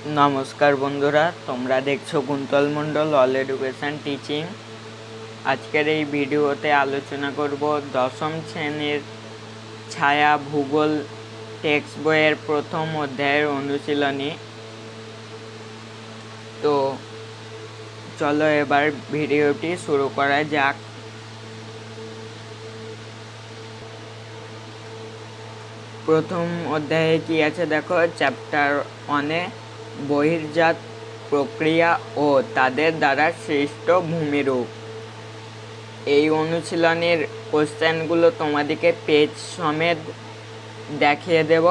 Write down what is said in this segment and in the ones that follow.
নমস্কার বন্ধুরা, তোমরা দেখছ Kuntal Mondal all education teaching আজকের এই ভিডিওতে আলোচনা করব দশম শ্রেণির ছায়া ভূগোল টেক্সট বইয়ের প্রথম অধ্যায়ের অনুশীলনী। তো, চলো এবার ভিডিওটি শুরু করা যাক। প্রথম অধ্যায়ে কি আছে দেখো? চ্যাপ্টার ওয়ানে বহির্জাত প্রক্রিয়া ও তাদের দ্বারা সৃষ্ট ভূমিরূপ। এই অনুশীলনের কোশ্চেনগুলো তোমাদেরকে পেজ সমেত দেখিয়ে দেব,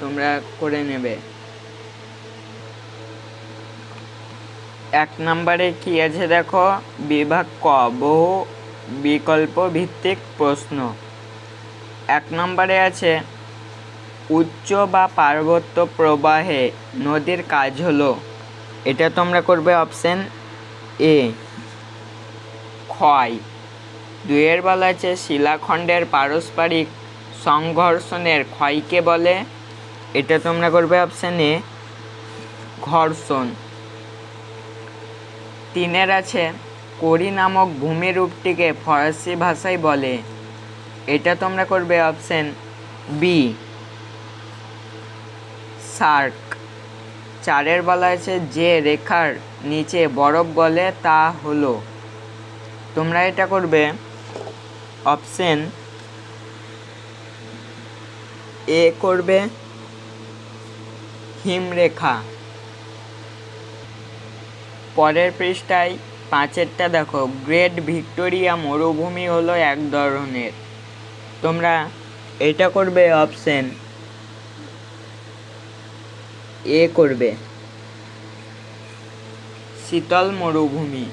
তোমরা করে নেবে। এক নম্বরে কি আছে দেখো? বিভাগ ক, বহু বিকল্প ভিত্তিক প্রশ্ন। এক নম্বরে আছে উচ্চ বা পার্বত্য প্রবাহে নদীর কাজ হলো। এটা তোমরা করবে অপশন এ ক্ষয়। দুয়ের বলা আছে, শিলাখণ্ডের পারস্পরিক সংঘর্ষণের ক্ষয়কে বলে। এটা তোমরা করবে অপশন এ ঘর্ষণ। তিনের আছে, করি নামক ভূমিরূপটিকে ফরাসি ভাষায় বলে। এটা তোমরা করবে অপশন বি সার্ক। চারের বলা আছে যে রেখার নিচে বরফ গলে তা হলো। তোমরা এটা করবে অপশন এ করবে হিমরেখা। পরের পৃষ্ঠায় পাঁচেরটা দেখো। গ্রেট ভিক্টোরিয়া মরুভূমি হলো এক ধরনের। তোমরা এটা করবে অপশন এ করবে। শীতল মরুভূমি।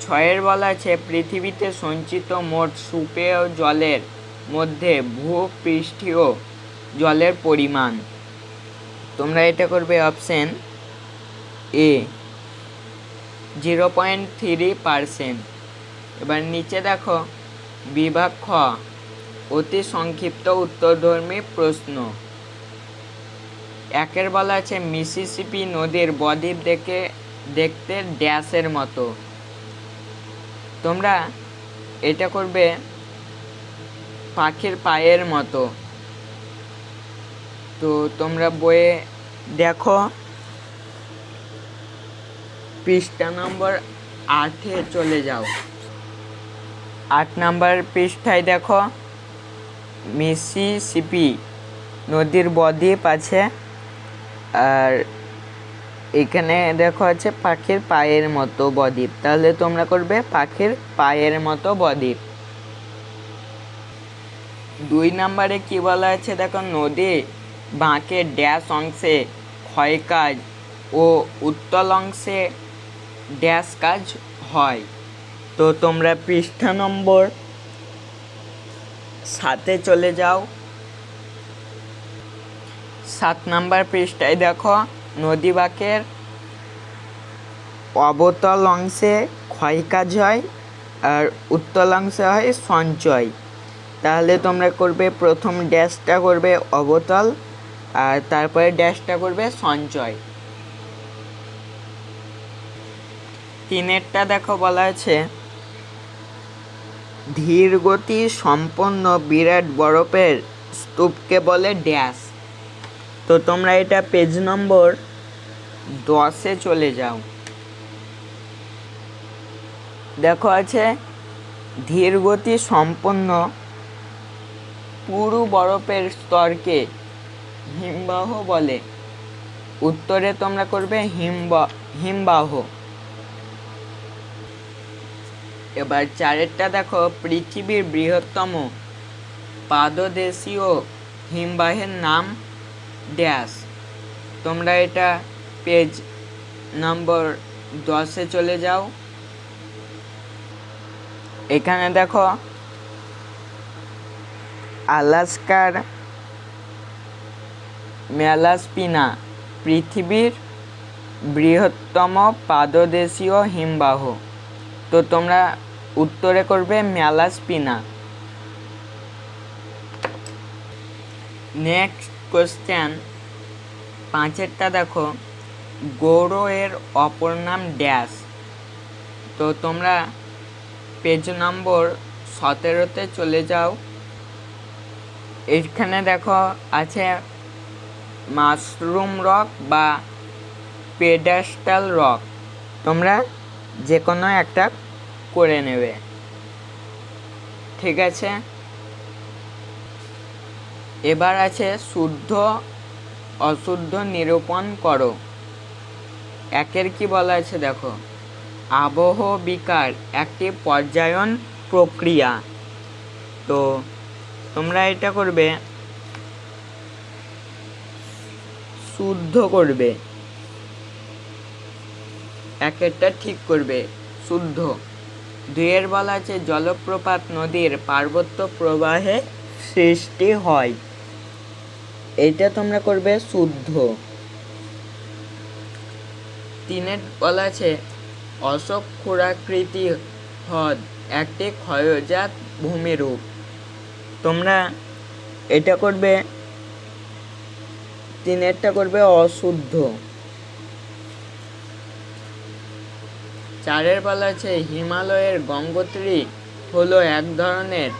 ছয়ের বলা আছে পৃথিবীতে সঞ্চিত মোট সুপেয় জলের মধ্যে ভূপৃষ্ঠীয় জলের পরিমাণ। তোমরা এটা করবে option A, zero point three percent. এবার নিচে দেখো, বিভাগ খ, অতি সংক্ষিপ্ত উত্তরধর্মী প্রশ্ন। একের বলা আছে মিসিসিপি নদীর বদ্বীপ দেখে, দেখতে ড্যাশের মতো। তোমরা এটা করবে পাখির পায়ের মতো। তো তোমরা বইয়ে দেখো, পৃষ্ঠা নম্বর আটে চলে যাও। আট নম্বর পৃষ্ঠায় দেখো, মিসিসিপি নদীর বদ্বীপ আছে। আর এখানে দেখো আছে পাখির পায়ের মতো বদ্বীপ। তাহলে তোমরা করবে পাখির পায়ের মতো বদ্বীপ। দুই নম্বরে কি বলা আছে দেখো, নদী বাঁকের ড্যাশ অংশে ক্ষয় কাজ ও উত্তল অংশে ড্যাশ কাজ হয়। তো তোমরা পৃষ্ঠা নম্বর সাথে চলে যাও। সাত নাম্বার পৃষ্ঠায় দেখো, নদী বাঁকের অবতল অংশে ক্ষয় কাজ হয় আর উত্তল অংশে হয় সঞ্চয়। তাহলে তোমরা করবে প্রথম ড্যাশটা করবে অবতল আর তারপরে ড্যাশটা করবে সঞ্চয়। তিনেরটা দেখো বলা আছে ধীর গতি সম্পন্ন বিরাট বরফের স্তূপকে বলে ড্যাশ। তো তোমরা এটা পেজ নম্বর দশে চলে যাও। দেখো আছে, ধীর গতি সম্পন্ন, পুরু বরফের স্তরকে হিমবাহ বলে। উত্তরে তোমরা করবে হিমবা, হিমবাহ। এবার চারেরটা দেখো, পৃথিবীর বৃহত্তম পাদদেশীয় হিমবাহের নাম ড্যাশ। তোমরা এটা পেজ নম্বর দশে চলে যাও। এখানে দেখো, আলাস্কার ম্যালাস্পিনা পৃথিবীর বৃহত্তম পাদদেশীয় হিমবাহ। তো তোমরা উত্তরে করবে ম্যালাস্পিনা। নেক্সট কোশ্চেন পাঁচেরটা দেখো। গৌর এর অপর নাম ড্যাশ। তো তোমরা পেজ নম্বর সতেরোতে চলে যাও। এখানে দেখো আছে মাশরুম রক বা পেডাস্টাল রক তোমরা যে কোনো একটা করে নেবে। ঠিক আছে? এবার আছে শুদ্ধ, অশুদ্ধ নিরূপণ করো। একের কি বলা আছে দেখো? আবহ বিকার, একটি পর্যায়ন প্রক্রিয়া। তো তোমরা এটা করবে, শুদ্ধ করবে। একেরটা ঠিক করবে, শুদ্ধ। দুয়ের বলা আছে জলপ্রপাত নদীর পার্বত্য প্রবাহে সৃষ্টি হয়। এটা তোমরা করবে শুদ্ধ। তিনের বলা আছে অশোক ক্ষুরাকৃতি হ্রদ একটি ক্ষয়জাত ভূমিরূপ। তোমরা এটা করবে, তিনেরটা করবে অশুদ্ধ। চারের বলা আছে হিমালয়ের গঙ্গোত্রী হলো এক ধরনের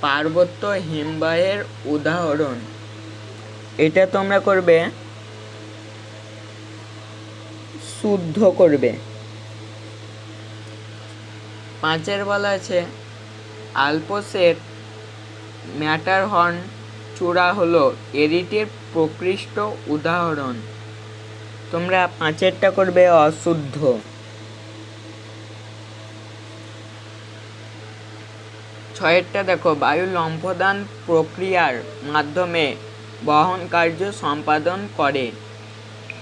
পার্বত্য হিমবাহের উদাহরণ। এটা তোমরা করবে, শুদ্ধ করবে। পাঁচের বলা আছে, আলপসের ম্যাটারহর্ন চূড়া হলো এরিটির প্রকৃষ্ট উদাহরণ। তোমরা পাঁচেরটা করবে অশুদ্ধ। ছয়েরটা দেখো, বায়ু লম্ফদান প্রক্রিয়ার মাধ্যমে বহন কার্য সম্পাদন করে।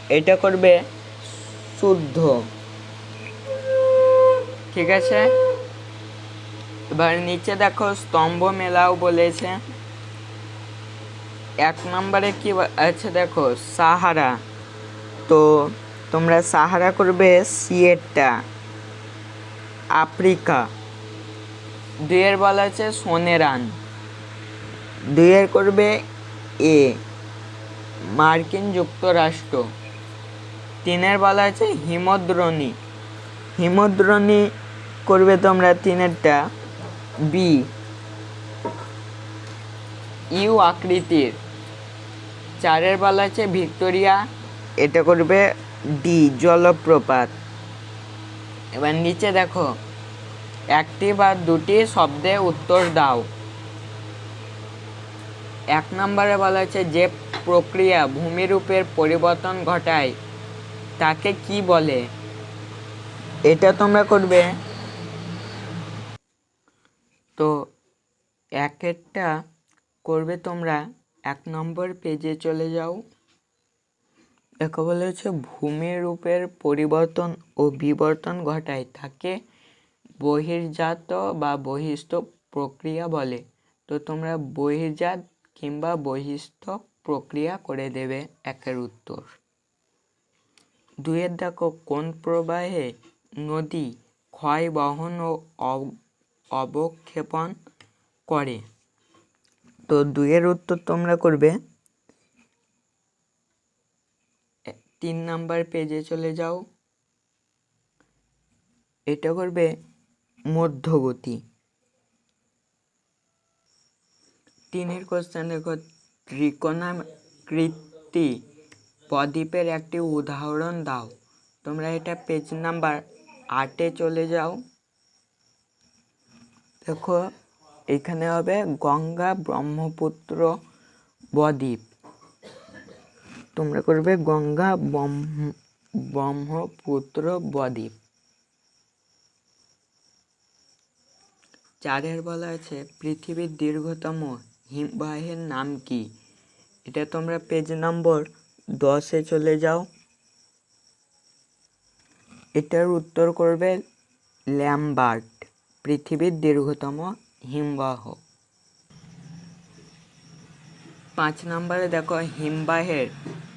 এটা করবে শুদ্ধ। ঠিক আছে? এবার নিচে দেখো, স্তম্ভ মেলাও বলেছে। এক নম্বরে কি আছে দেখো, সাহারা। তো তোমরা সাহারা করবে সিয়েটটা, আফ্রিকা। দুইয়ের বলা আছে সোনেরান দুইয়ের করবে এ, মার্কিন যুক্তরাষ্ট্র। তিনের বলা আছে হিমদ্রণী। হিমদ্রণী করবে তোমরা তিনেরটা। বি, ইউ আকৃতির। চারের বলা আছে ভিক্টোরিয়া। এটা করবে ডি, জলপ্রপাত। এবার নিচে দেখো। একটি বা দুটি শব্দে উত্তর দাও। এক নম্বরে বলা হচ্ছে যে প্রক্রিয়া ভূমিরূপের পরিবর্তন ঘটায়, তাকে কি বলে? এটা তোমরা করবে। তো এক একটা করবে তোমরা, এক নম্বর পেজে চলে যাও। দেখো বলে হচ্ছে ভূমিরূপের পরিবর্তন ও বিবর্তন ঘটায়, তাকে বহির্জাত বা বহিস্থ প্রক্রিয়া বলে। তো তোমরা বহির্জাত কিংবা বহিস্থ প্রক্রিয়া করে দেবে একের উত্তর। দুয়ের দেখো, কোন প্রবাহে নদী ক্ষয়, বহন ও অব- অবক্ষেপণ করে? তো দুয়ের উত্তর তোমরা করবে। তিন নাম্বার পেজে চলে যাও। এটা করবে মধ্যগতি। তিনের কোশ্চেন দেখো, ত্রিকোণাকৃতি বদ্বীপের একটি উদাহরণ দাও। তোমরা এটা পেজ নাম্বার আটে চলে যাও। দেখো, এখানে হবে গঙ্গা ব্রহ্মপুত্র বদ্বীপ তোমরা করবে গঙ্গা ব্রহ্ম- ব্রহ্মপুত্র বদ্বীপ চারের বলা আছে, পৃথিবীর দীর্ঘতম হিমবাহের নাম কি? এটা তোমরা পেজ নম্বর দশে চলে যাও। এটার উত্তর করবে ল্যাম্বার্ট, পৃথিবীর দীর্ঘতম হিমবাহ। পাঁচ নম্বরে দেখো, হিমবাহের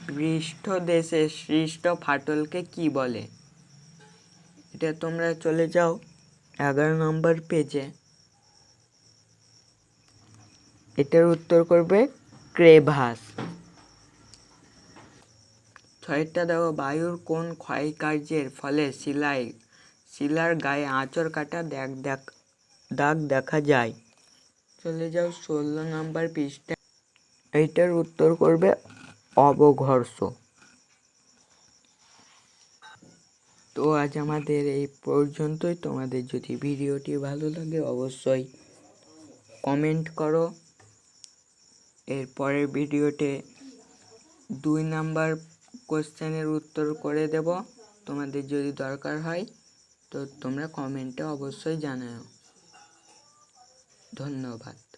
পৃষ্ঠ দেশে সৃষ্ট ফাটলকে কি বলে? এটা তোমরা চলে যাও এগারো নম্বর পেজে এটার উত্তর করবে ক্রেভাস। ছয়টা দেখো বায়ুর কোন ক্ষয়কার্যের ফলে শিলাই শিলার গায়ে আঁচড় কাটা দেখ দাগ দেখা যায়? চলে যাও ষোলো নাম্বার পৃষ্ঠা এইটার উত্তর করবে অবঘর্ষ। তো আজ আমাদের এই পর্যন্তই। তোমাদের যদি ভিডিওটি ভালো লাগে অবশ্যই কমেন্ট করো। এর পরের ভিডিওতে দুই নাম্বার কোশ্চেনের উত্তর করে দেব। তোমাদের যদি দরকার হয়, তো তোমরা কমেন্টে অবশ্যই জানাও। ধন্যবাদ।